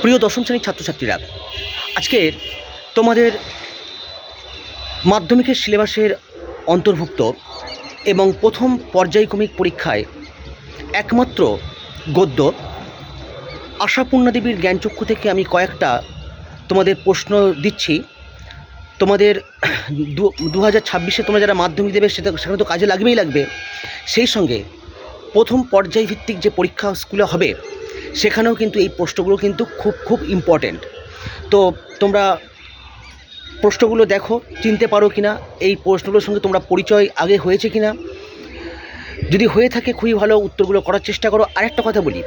প্রিয় দশম শ্রেণির ছাত্রছাত্রীরা, আজকে তোমাদের মাধ্যমিকের সিলেবাসের অন্তর্ভুক্ত এবং প্রথম পর্যায়ক্রমিক পরীক্ষায় একমাত্র গদ্য আশাপূর্ণা দেবীর জ্ঞানচক্ষু থেকে আমি কয়েকটা তোমাদের প্রশ্ন দিচ্ছি। তোমাদের দু হাজার ছাব্বিশে তোমরা যারা মাধ্যমিক দেবে, সেটা, সেখানে তো কাজে লাগবেই লাগবে। সেই সঙ্গে প্রথম পর্যায়ভিত্তিক যে পরীক্ষা স্কুলে হবে সেখানেও কিন্তু এই প্রশ্নগুলো কিন্তু খুব খুব ইম্পর্ট্যান্ট তো তোমরা প্রশ্নগুলো দেখো, চিনতে পারো কি না এই প্রশ্নগুলোর সঙ্গে তোমরা পরিচয় আগে হয়েছে কি না যদি হয়ে থাকে, খুবই ভালো উত্তরগুলো করার চেষ্টা করো। আরেকটা কথা বলি,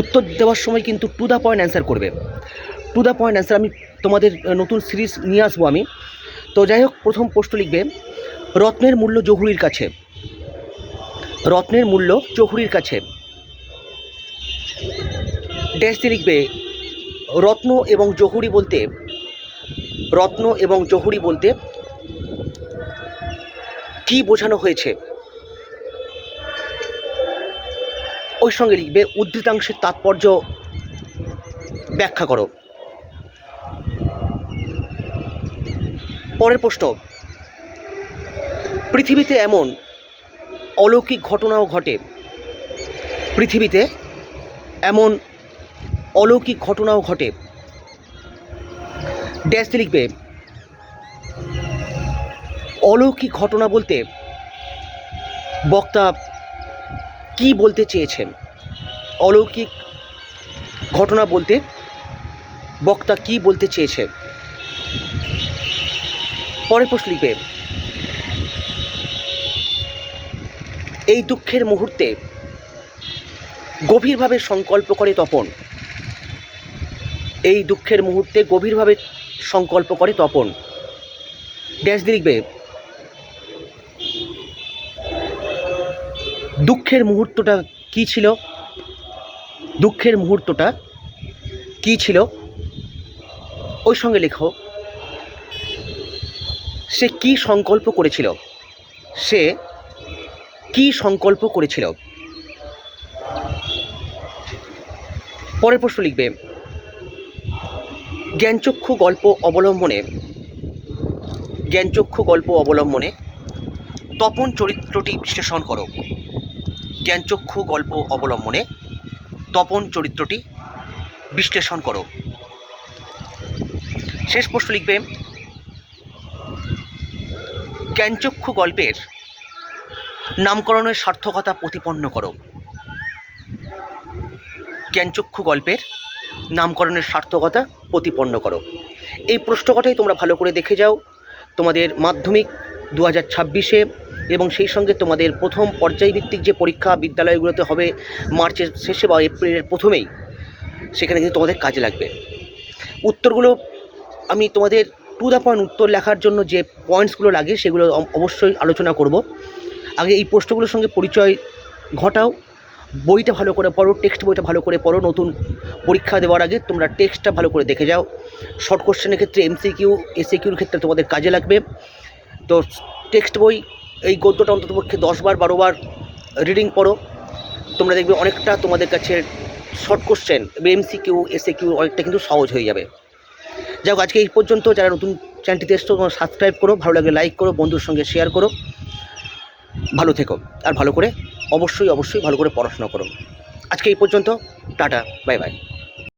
উত্তর দেওয়ার সময় কিন্তু টু দ্য পয়েন্ট অ্যান্সার করবে। টু দ্য পয়েন্ট অ্যান্সার আমি তোমাদের নতুন সিরিজ নিয়ে আসব আমি। তো যাই হোক, প্রথম প্রশ্ন লিখবে, রত্নের মূল্য জহুরির কাছে। রত্নের মূল্য জহুরির কাছে। ড্যাশ দিয়ে লিখবে রত্ন এবং জহুরি বলতে, রত্ন এবং জহুরি বলতে কি বোঝানো হয়েছে? ওই সঙ্গে লিখবে উদ্ধৃতাংশের তাৎপর্য ব্যাখ্যা করো। পরের প্রশ্ন, পৃথিবীতে এমন অলৌকিক ঘটনাও ঘটে। পৃথিবীতে এমন অলৌকিক ঘটনাও ঘটে। ড্যাশ লিখবে, অলৌকিক ঘটনা বলতে বক্তা কি বলতে চেয়েছেন? অলৌকিক ঘটনা বলতে বক্তা কি বলতে চেয়েছে পরের প্রশ্ন লিখবে, এই দুঃখের মুহূর্তে গভীরভাবে সংকল্প করে তপন। এই দুঃখের মুহূর্তে গভীরভাবে সংকল্প করে তপন। ড্যাশ দিয়ে লিখবে দুঃখের মুহূর্তটা কি ছিল? দুঃখের মুহূর্তটা কি ছিল? ওই সঙ্গে লেখো। সে কি সংকল্প করেছিল? সে কি সংকল্প করেছিল? পরের প্রশ্ন লিখবে জ্ঞানচক্ষু গল্প অবলম্বনে, জ্ঞানচক্ষু গল্প অবলম্বনে তপন চরিত্রটি বিশ্লেষণ করো। জ্ঞানচক্ষু গল্প অবলম্বনে তপন চরিত্রটি বিশ্লেষণ করো। শেষ প্রশ্ন লিখবে, জ্ঞানচক্ষু গল্পের নামকরণের সার্থকতা প্রতিপন্ন করো। জ্ঞানচক্ষু গল্পের নামকরণের সার্থকতা প্রতিপন্ন করো। এই প্রশ্নকটাই তোমরা ভালো করে দেখে যাও। তোমাদের মাধ্যমিক দু হাজার ছাব্বিশে এবং সেই সঙ্গে তোমাদের প্রথম পর্যায়ভিত্তিক যে পরীক্ষা বিদ্যালয়গুলোতে হবে মার্চের শেষে বা এপ্রিলের প্রথমেই, সেখানে কিন্তু তোমাদের কাজে লাগবে। উত্তরগুলো আমি তোমাদের টু দ্য পয়েন্ট উত্তর লেখার জন্য যে পয়েন্টসগুলো লাগে সেগুলো অবশ্যই আলোচনা করব। আগে এই প্রশ্নগুলোর সঙ্গে পরিচয় ঘটাও। বইটা ভালো করে পড়ো টেক্সট বইটা ভালো করে পড়ো, নতুন পরীক্ষা দেওয়ার আগে তোমরা টেক্সটটা ভালো করে দেখে যাও। শর্ট কোশ্চেনের ক্ষেত্রে এম এমসিকিউ এসিকিউর ক্ষেত্রে তোমাদের কাজে লাগবে। তো টেক্সট বই, এই গদ্যটা অন্ততপক্ষে দশবার বারোবার রিডিং পড়ো। তোমরা দেখবে অনেকটা তোমাদের কাছে শর্ট কোশ্চেন এমসিকিউ এসিকিউ অনেকটা কিন্তু সহজ হয়ে যাবে। যাই আজকে এই পর্যন্ত। যারা নতুন চ্যানেলটিতে এসছো, তোমরা সাবস্ক্রাইব করো, ভালো লাগলে লাইক করো, বন্ধুর সঙ্গে শেয়ার করো। ভালো থেকো, আর ভালো করে অবশ্যই অবশ্যই ভালো করে পড়াশোনা করো। আজকে এই পর্যন্ত টাটা বাই বাই।